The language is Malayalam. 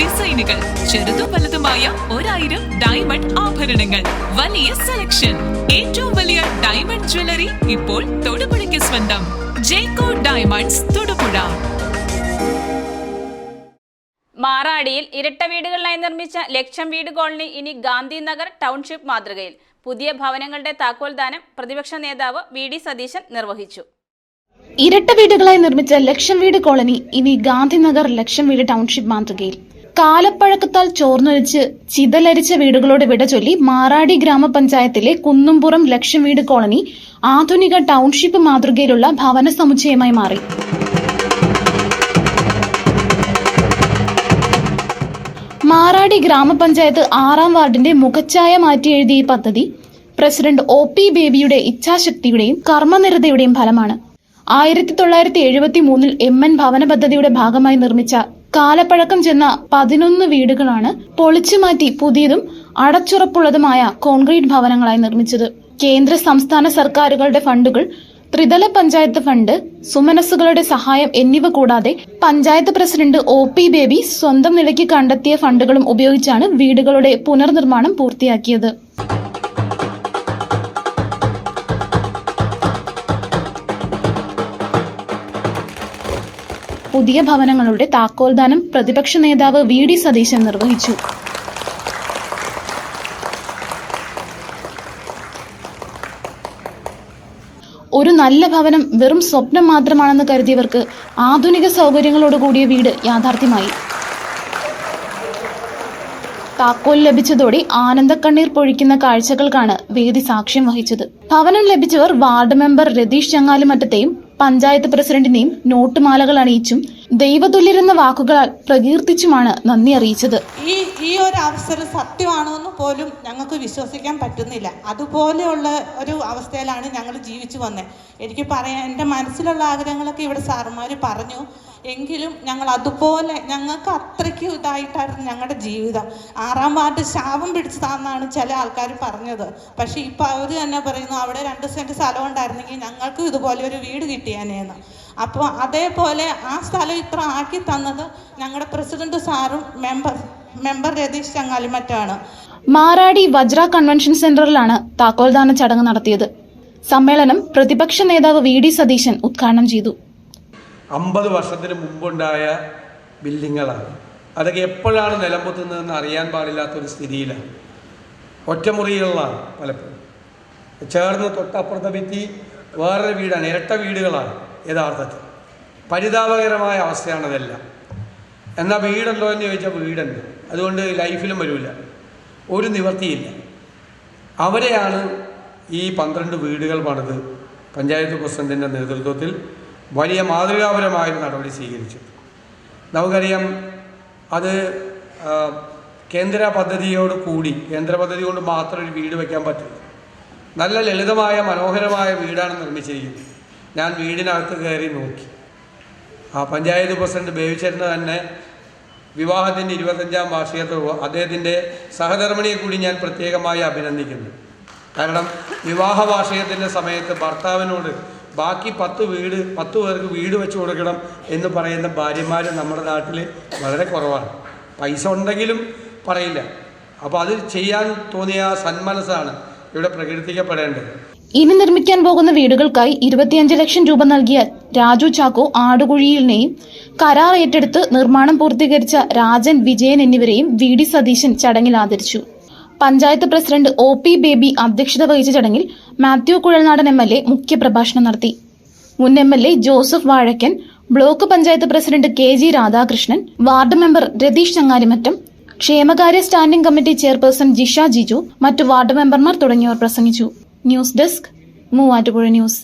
ഡിസൈനുകൾ ചെറുതും വലുതുമായ ഒരായിരം ഡയമണ്ട് ആഭരണങ്ങൾ. വലിയ സെലക്ഷൻ ഏറ്റവും വലിയ ഡയമണ്ട് ജ്വല്ലറി ഇപ്പോൾ തൊടുപുഴയ്ക്ക് സ്വന്തം. ജേക്കോ ഡയമണ്ട്സ് തൊടുപുഴ. മാറാടിയിൽ ഇരട്ട വീടുകളിലായി നിർമ്മിച്ച ലക്ഷം വീട് കോളനി ഇനി ഗാന്ധിനഗർ ടൗൺഷിപ്പ് മാതൃകയിൽ. പുതിയ ഭവനങ്ങളുടെ താക്കോൽദാനം പ്രതിപക്ഷ നേതാവ് വി ഡി സതീശൻ നിർവഹിച്ചു. ഇരട്ട വീടുകളായി നിർമ്മിച്ച ലക്ഷം വീട് കോളനി ഇനി ഗാന്ധിനഗർ ലക്ഷം വീട് ടൗൺഷിപ്പ് മാതൃകയിൽ. കാലപ്പഴക്കത്താൽ ചോർന്നൊലിച്ച് ചിതലരിച്ച വീടുകളോട് വിട ചൊല്ലി മാറാടി ഗ്രാമപഞ്ചായത്തിലെ കുന്നുംപുറം ലക്ഷം വീട് കോളനി ആധുനിക ടൗൺഷിപ്പ് മാതൃകയിലുള്ള ഭവന സമുച്ചയമായി മാറി. മാറാടി ഗ്രാമപഞ്ചായത്ത് ആറാം വാർഡിന്റെ മുഖച്ഛായ മാറ്റി എഴുതിയ ഈ പദ്ധതി പ്രസിഡന്റ് ഒ പി ബേബിയുടെ ഇച്ഛാശക്തിയുടെയും കർമ്മനിരതയുടെയും ഫലമാണ്. ആയിരത്തി തൊള്ളായിരത്തി എഴുപത്തി മൂന്നിൽ എം എൻ ഭവന പദ്ധതിയുടെ ഭാഗമായി നിർമ്മിച്ച കാലപ്പഴക്കം ചെന്ന പതിനൊന്ന് വീടുകളാണ് പൊളിച്ചു മാറ്റി പുതിയതും അടച്ചുറപ്പുള്ളതുമായ കോൺക്രീറ്റ് ഭവനങ്ങളായി നിർമ്മിച്ചത്. കേന്ദ്ര സംസ്ഥാന സർക്കാരുകളുടെ ഫണ്ടുകൾ ത്രിതല പഞ്ചായത്ത് ഫണ്ട് സുമനസ്സുകളുടെ സഹായം എന്നിവ കൂടാതെ panchayat president O P Baby സ്വന്തം നിലയ്ക്ക് കണ്ടെത്തിയ ഫണ്ടുകളും ഉപയോഗിച്ചാണ് വീടുകളുടെ പുനർനിർമ്മാണം പൂർത്തിയാക്കിയത്. പുതിയ ഭവനങ്ങളുടെ താക്കോൽദാനം പ്രതിപക്ഷ നേതാവ് വി ഡി സതീശൻ നിർവഹിച്ചു. ഒരു നല്ല ഭവനം വെറും സ്വപ്നം മാത്രമാണെന്ന് കരുതിയവർക്ക് ആധുനിക സൗകര്യങ്ങളോട് കൂടിയ വീട് യാഥാർത്ഥ്യമായി. താക്കോൽ ലഭിച്ചതോടെ ആനന്ദക്കണ്ണീർ പൊഴിക്കുന്ന കാഴ്ചകൾക്കാണ് വേദി സാക്ഷ്യം വഹിച്ചത്. ഭവനം ലഭിച്ചവർ വാർഡ് മെമ്പർ രതീഷ് ചങ്ങാലിമറ്റത്തെയും പഞ്ചായത്ത് പ്രസിഡന്റിനെയും നോട്ടുമാലകൾ അണിയിച്ചും ദൈവതുല്യരെന്ന വാക്കുകളാൽ പ്രകീർത്തിച്ചുമാണ് നന്ദി അറിയിച്ചത്. ഈ ഈ ഒരു അവസരം സത്യമാണോന്ന് പോലും ഞങ്ങൾക്ക് വിശ്വസിക്കാൻ പറ്റുന്നില്ല. അതുപോലെയുള്ള ഒരു അവസ്ഥയിലാണ് ഞങ്ങൾ ജീവിച്ചു വന്നത് എനിക്ക് പറയാൻ എന്റെ മനസ്സിലുള്ള ആഗ്രഹങ്ങളൊക്കെ ഇവിടെ സാറുമാർ പറഞ്ഞു. എങ്കിലും ഞങ്ങൾ അതുപോലെ ഞങ്ങൾക്ക് അത്രയ്ക്ക് ഇതായിട്ടായിരുന്നു ഞങ്ങളുടെ ജീവിതം. ആറാം വാർഡ് ശാപം പിടിച്ചതാണെന്നാണ് ചില ആൾക്കാർ പറഞ്ഞത്. പക്ഷേ ഇപ്പോൾ അവർ തന്നെ പറയുന്നു അവിടെ രണ്ട് സെന്റ് സ്ഥലം ഉണ്ടായിരുന്നെങ്കിൽ ഞങ്ങൾക്ക് ഇതുപോലെ ഒരു വീട് കിട്ടിയാനേന്ന്. അപ്പോൾ അതേപോലെ ആ സ്ഥലം ഇത്ര ആക്കി തന്നത് ഞങ്ങളുടെ പ്രസിഡന്റ് സാറും മെമ്പർ മെമ്പർ രതീഷ് ചങ്ങാലിമറ്റാണ്. മാറാടി വജ്ര കൺവെൻഷൻ സെന്ററിലാണ് താക്കോൽദാന ചടങ്ങ് നടത്തിയത്. സമ്മേളനം പ്രതിപക്ഷ നേതാവ് വി ഡി സതീശൻ ഉദ്ഘാടനം ചെയ്തു. അമ്പത് വർഷത്തിന് മുമ്പുണ്ടായ ബിൽഡിങ്ങുകളാണ്. അതൊക്കെ എപ്പോഴാണ് നിലമ്പൊത്തുന്നതെന്ന് അറിയാൻ പാടില്ലാത്തൊരു സ്ഥിതിയിലാണ്. ഒറ്റമുറികളിലാണ് പലപ്പോഴും. ചേർന്ന് തൊട്ടപ്പുറത്തെ ഭിത്തി വേറൊരു വീടാണ് ഇരട്ട വീടുകളാണ് യഥാർത്ഥത്തിൽ. പരിതാപകരമായ അവസ്ഥയാണ് അതെല്ലാം. എന്നാൽ വീടുണ്ടോ എന്ന് ചോദിച്ചാൽ വീടുണ്ട്. അതുകൊണ്ട് ലൈഫിലും വരില്ല ഒരു നിവർത്തിയില്ല അവരെയാണ് ഈ പന്ത്രണ്ട് വീടുകൾ പണിത് പഞ്ചായത്ത് പ്രസിഡന്റിന്റെ നേതൃത്വത്തിൽ വലിയ മാതൃകാപരമായ ഒരു നടപടി സ്വീകരിച്ചു. നമുക്കറിയാം അത് കേന്ദ്ര പദ്ധതിയോട് കൂടി കേന്ദ്ര പദ്ധതി കൊണ്ട് മാത്രം ഒരു വീട് വയ്ക്കാൻ പറ്റില്ല. നല്ല ലളിതമായ മനോഹരമായ വീടാണ് നിർമ്മിച്ചിരിക്കുന്നത്. ഞാൻ വീടിനകത്ത് കയറി നോക്കി. ആ പഞ്ചായത്ത് പ്രസിഡന്റ് ബേബിച്ചേട്ടന് തന്നെ വിവാഹത്തിന്റെ ഇരുപത്തഞ്ചാം വാർഷികത്തിൽ അദ്ദേഹത്തിന്റെ സഹധർമ്മിണിയെ കൂടി ഞാൻ പ്രത്യേകമായി അഭിനന്ദിക്കുന്നു. കാരണം വിവാഹ വാർഷികത്തിന്റെ സമയത്ത് ഭർത്താവിനോട് ബാക്കി പത്ത് വീട് പത്ത് പേർക്ക് വീട് വെച്ച് കൊടുക്കണം എന്ന് പറയുന്ന ഭാര്യമാർ നമ്മുടെ നാട്ടിൽ വളരെ കുറവാണ്. പൈസ ഉണ്ടെങ്കിലും പറയില്ല. അപ്പോൾ അത് ചെയ്യാൻ തോന്നിയ സന്മനസ്സാണ് ഇവിടെ പ്രകീർത്തിക്കപ്പെടേണ്ടത്. ഇനി നിർമ്മിക്കാൻ പോകുന്ന വീടുകൾക്കായി ഇരുപത്തിയഞ്ച് ലക്ഷം രൂപ നൽകിയ രാജു ചാക്കോ ആടുകുഴിയിലിനെയും കരാർ ഏറ്റെടുത്ത് നിർമ്മാണം പൂർത്തീകരിച്ച രാജൻ വിജയൻ എന്നിവരെയും വി ഡി സതീശൻ ചടങ്ങിൽ ആദരിച്ചു. Panchayat president O P Baby അധ്യക്ഷത വഹിച്ച ചടങ്ങിൽ Mathew Kuzhalnadan M L A മുഖ്യപ്രഭാഷണം നടത്തി. മുൻ M L A Joseph Vazhakkan block panchayat president K G Radhakrishnan ward member Ratheesh Changarimattam ക്ഷേമകാര്യ standing committee chairperson Jisha Jiju മറ്റു വാർഡ് മെമ്പർമാർ തുടങ്ങിയവർ പ്രസംഗിച്ചു. News desk Muvattupuzha news.